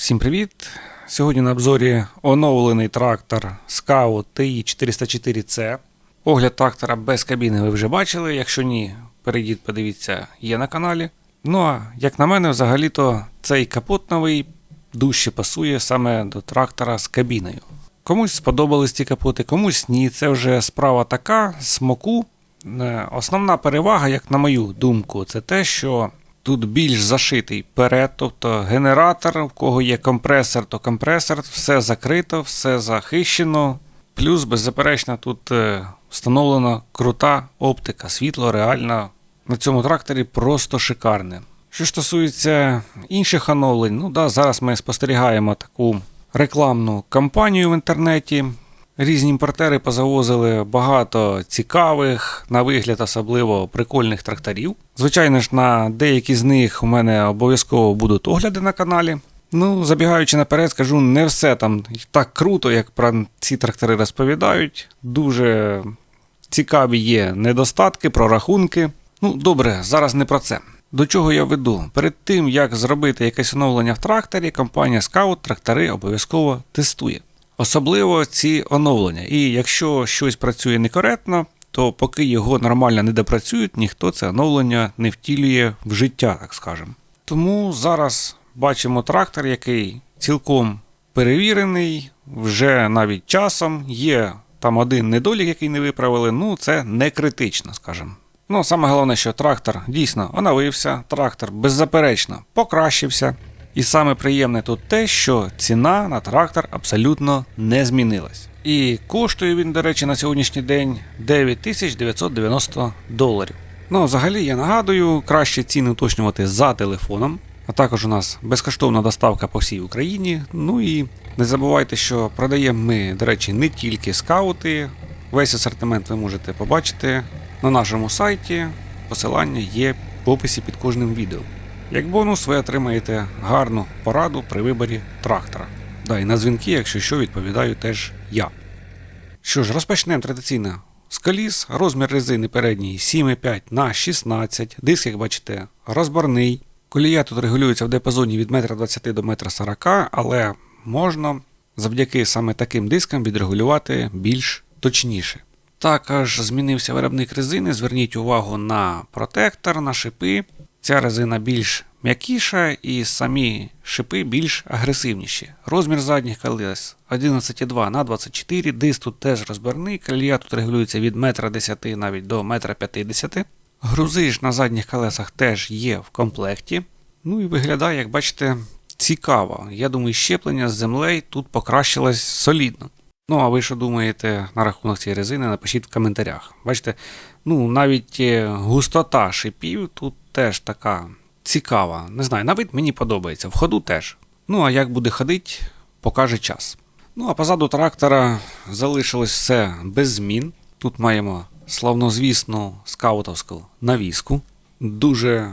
Всім привіт! Сьогодні на обзорі оновлений трактор Scout TI 404C. Огляд трактора без кабіни ви вже бачили. Якщо ні, перейдіть, подивіться, є на каналі. Ну а як на мене, взагалі-то цей капот новий дужче пасує саме до трактора з кабіною. Комусь сподобались ці капоти, комусь ні. Це вже справа така, смоку. Е, Основна перевага, як на мою думку, це те, що тут більш зашитий перед, тобто генератор, у кого є компресор, то компресор, все закрито, все захищено. Плюс, беззаперечно, тут е, встановлена крута оптика, світло реально на цьому тракторі просто шикарне. Що стосується інших оновлень, ну да, зараз ми спостерігаємо таку рекламну кампанію в інтернеті. Різні імпортери позавозили багато цікавих, на вигляд особливо прикольних тракторів. Звичайно ж, на деякі з них у мене обов'язково будуть огляди на каналі. Ну, забігаючи наперед, скажу, не все там так круто, як про ці трактори розповідають. Дуже цікаві є недостатки, прорахунки. Ну, добре, зараз не про це. До чого я веду? Перед тим, як зробити якесь оновлення в тракторі, компанія Scout трактори обов'язково тестує. Особливо ці оновлення. І якщо щось працює некоректно, то поки його нормально не допрацюють, ніхто це оновлення не втілює в життя, так скажемо. Тому зараз бачимо трактор, який цілком перевірений, вже навіть часом. Є там один недолік, який не виправили, ну це не критично, скажімо. Ну, саме головне, що трактор дійсно оновився, трактор беззаперечно покращився. І саме приємне тут те, що ціна на трактор абсолютно не змінилась. І коштує він, до речі, на сьогоднішній день 9990 доларів. Ну, взагалі, я нагадую, краще ціни уточнювати за телефоном. А також у нас безкоштовна доставка по всій Україні. Ну і не забувайте, що продаємо ми, до речі, не тільки скаути. Весь асортимент ви можете побачити на нашому сайті. Посилання є в описі під кожним відео. Як бонус, ви отримаєте гарну пораду при виборі трактора. Да, і на дзвінки, якщо що, відповідаю теж я. Що ж, розпочнемо традиційно з коліс. Розмір резини передній 7,5 на 16. Диск, як бачите, розборний. Колія тут регулюється в диапазоні від 1,20 до 1,40 м, але можна завдяки саме таким дискам відрегулювати більш точніше. Також змінився виробник резини. Зверніть увагу на протектор, на шипи. Ця резина більш м'якіша і самі шипи більш агресивніші. Розмір задніх колес 11,2 на 24 диск тут теж розбірний, колія тут регулюється від 1,10 м навіть до 1,50 м. Грузи ж на задніх колесах теж є в комплекті. Ну і виглядає, як бачите, цікаво. Я думаю, щеплення з землею тут покращилось солідно. Ну, а ви що думаєте на рахунок цієї резини, напишіть в коментарях. Бачите, ну навіть е, густота шипів тут теж така цікава. Не знаю, на вид мені подобається, в ходу теж. Ну, а як буде ходити, покаже час. Ну, а позаду трактора залишилось все без змін. Тут маємо славнозвісну скаутовську навіску. Дуже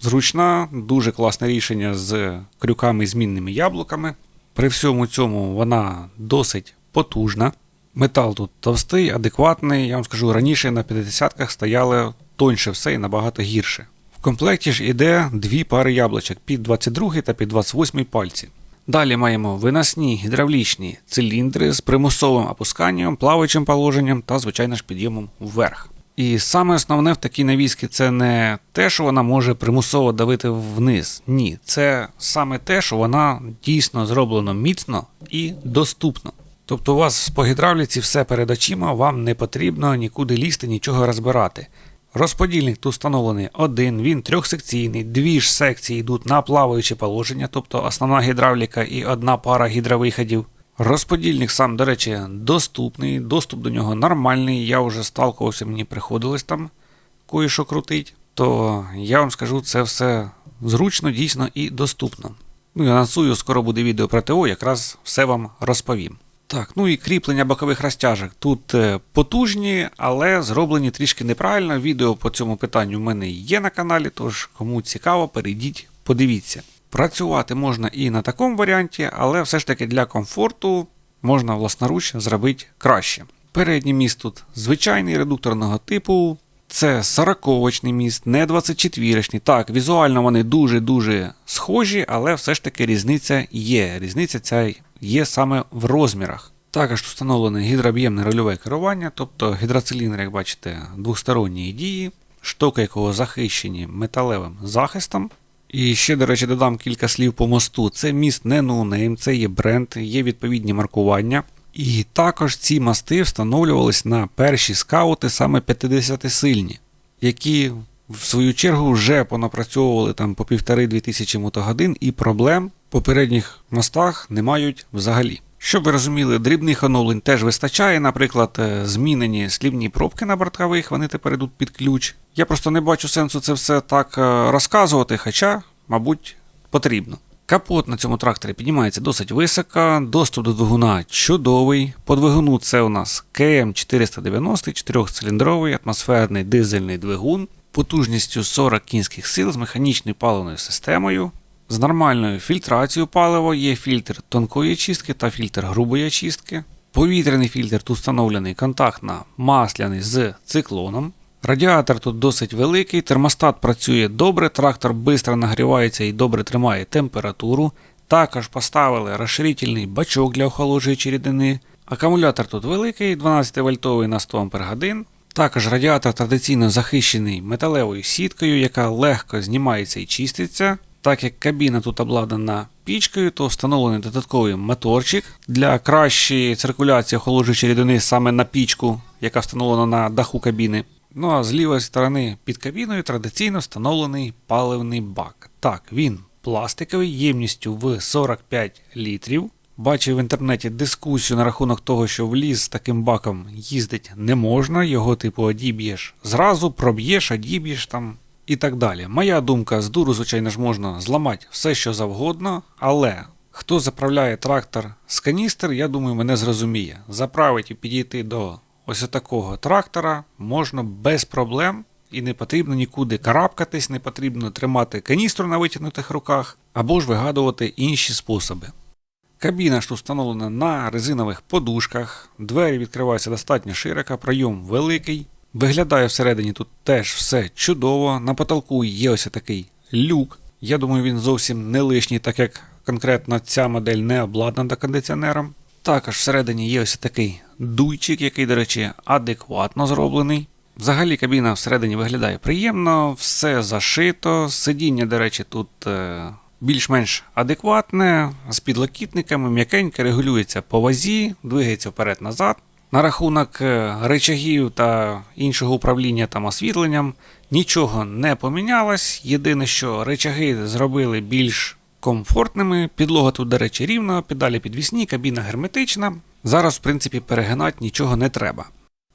зручна, дуже класне рішення з крюками і змінними яблуками. При всьому цьому вона досить потужна. Метал тут товстий, адекватний. Я вам скажу, раніше на 50-ках стояли тоньше все і набагато гірше. В комплекті ж іде дві пари яблучок під 22 та під 28 пальці. Далі маємо виносні гідравлічні циліндри з примусовим опусканням, плаваючим положенням та, звичайно ж, підйомом вверх. І саме основне в такій навіски це не те, що вона може примусово давити вниз. Ні, це саме те, що вона дійсно зроблено міцно і доступно. Тобто у вас по гідравліці все перед очима, вам не потрібно нікуди лізти, нічого розбирати. Розподільник тут встановлений один, він трьохсекційний, дві ж секції йдуть на плаваюче положення, тобто основна гідравліка і одна пара гідровиходів. Розподільник сам, до речі, доступний, доступ до нього нормальний. Я вже сталкувався, мені приходилось там кое-що крутить. То я вам скажу, це все зручно, дійсно і доступно. Ну і анонсую, скоро буде відео про ТО, якраз все вам розповім. Так, ну і кріплення бокових розтяжок. Тут е, потужні, але зроблені трішки неправильно. Відео по цьому питанню в мене є на каналі, тож кому цікаво, перейдіть, подивіться. Працювати можна і на такому варіанті, але все ж таки для комфорту можна власноруч зробити краще. Передній міст тут звичайний редукторного типу, Це 40-очний міст, не 24-очний. Так, візуально вони дуже-дуже схожі, але все ж таки різниця є. Різниця ця є саме в розмірах. Також встановлене гідрооб'ємне рульове керування, тобто гідроциліндр, як бачите, двосторонньої дії, штоки якого захищені металевим захистом. І ще, до речі, додам кілька слів по мосту. Це міст не ноунейм, це є бренд, є відповідні маркування. І також ці мости встановлювались на перші скаути саме 50-сильні, які в свою чергу вже понапрацьовували там по півтори-дві тисячі мотогодин, і проблем в попередніх мостах не мають взагалі. Щоб ви розуміли, дрібних оновлень теж вистачає, наприклад, е, змінені слівні пробки на бортових, вони тепер йдуть під ключ. Я просто не бачу сенсу це все так е, розказувати, хоча, мабуть, потрібно. Капот на цьому тракторі піднімається досить високо, доступ до двигуна чудовий. По двигуну це у нас КМ490, 4-циліндровий атмосферний дизельний двигун, потужністю 40 кінських сил з механічною паливною системою. З нормальною фільтрацією палива є фільтр тонкої очистки та фільтр грубої очистки. Повітряний фільтр тут встановлений контактно-масляний з циклоном. Радіатор тут досить великий, термостат працює добре, трактор швидко нагрівається і добре тримає температуру. Також поставили розширительний бачок для охолоджуючої рідини. Акумулятор тут великий, 12 вольтовий на 100 Ах. Також радіатор традиційно захищений металевою сіткою, яка легко знімається і чиститься. Так як кабіна тут обладнана пічкою, то встановлений додатковий моторчик для кращої циркуляції охолоджуючої рідини саме на пічку, яка встановлена на даху кабіни. Ну а з лівої сторони під кабіною традиційно встановлений паливний бак. Так, він пластиковий, ємністю в 45 літрів. Бачив в інтернеті дискусію на рахунок того, що в ліс з таким баком їздить не можна, його типу одіб'єш зразу, проб'єш, одіб'єш там і так далі. Моя думка, з дуру, звичайно ж, можна зламати все, що завгодно, але хто заправляє трактор з каністр, я думаю, мене зрозуміє. Заправити і підійти до ось такого трактора можна без проблем. І не потрібно нікуди карабкатись, не потрібно тримати каністру на витягнутих руках, або ж вигадувати інші способи. Кабіна ж встановлена на резинових подушках, двері відкриваються достатньо широко, пройом великий. Виглядає всередині тут теж все чудово. На потолку є ось такий люк. Я думаю, він зовсім не лишній, так як конкретно ця модель не обладнана кондиціонером. Також всередині є ось такий дуйчик, який, до речі, адекватно зроблений. Взагалі кабіна всередині виглядає приємно, все зашито. Сидіння, до речі, тут е, більш-менш адекватне, з підлокітниками, м'якеньке, регулюється по вазі, двигається вперед-назад. На рахунок е, речагів та іншого управління там освітленням нічого не помінялось. Єдине, що речаги зробили більш комфортними. Підлога тут, до речі, рівна, педалі підвісні, кабіна герметична. Зараз, в принципі, перегинати нічого не треба.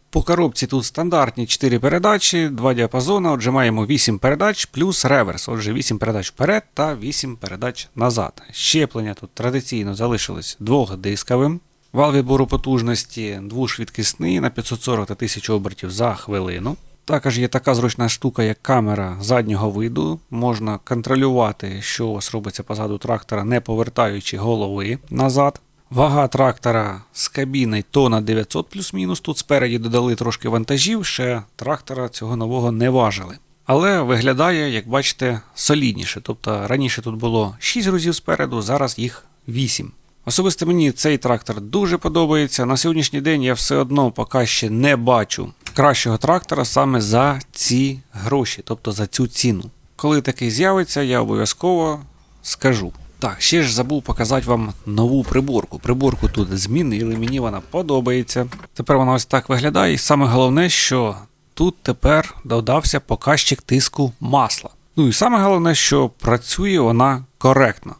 По коробці тут стандартні 4 передачі, 2 діапазони, отже, маємо 8 передач плюс реверс, отже, 8 передач вперед та 8 передач назад. Щеплення тут традиційно залишилось двохдисковим. Вал відбору потужності двошвидкісний на 540 та 1000 обертів за хвилину. Також є така зручна штука, як камера заднього виду. Можна контролювати, що у вас робиться позаду трактора, не повертаючи голови назад. Вага трактора з кабіни тона 900 плюс-мінус. Тут спереді додали трошки вантажів, ще трактора цього нового не важили. Але виглядає, як бачите, солідніше. Тобто раніше тут було 6 грузів спереду, зараз їх 8. Особисто мені цей трактор дуже подобається. На сьогоднішній день я все одно поки ще не бачу кращого трактора саме за ці гроші, тобто за цю ціну. Коли такий з'явиться, я обов'язково скажу. Так, ще ж забув показати вам нову приборку. Приборку тут змінили, мені вона подобається. Тепер вона ось так виглядає, і саме головне, що тут тепер додався показчик тиску масла. Ну і саме головне, що працює вона коректно.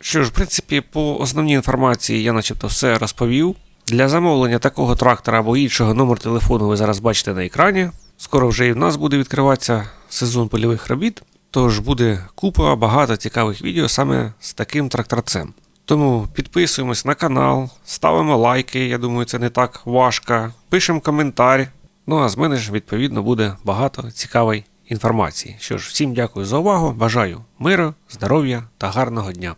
Що ж, в принципі, по основній інформації я начебто все розповів. Для замовлення такого трактора або іншого номер телефону ви зараз бачите на екрані. Скоро вже і в нас буде відкриватися сезон польових робіт, тож буде купа багато цікавих відео саме з таким тракторцем. Тому підписуємось на канал, ставимо лайки, я думаю, це не так важко. Пишемо коментар. Ну а з мене ж, відповідно, буде багато цікавої інформації. Що ж, всім дякую за увагу, бажаю миру, здоров'я та гарного дня.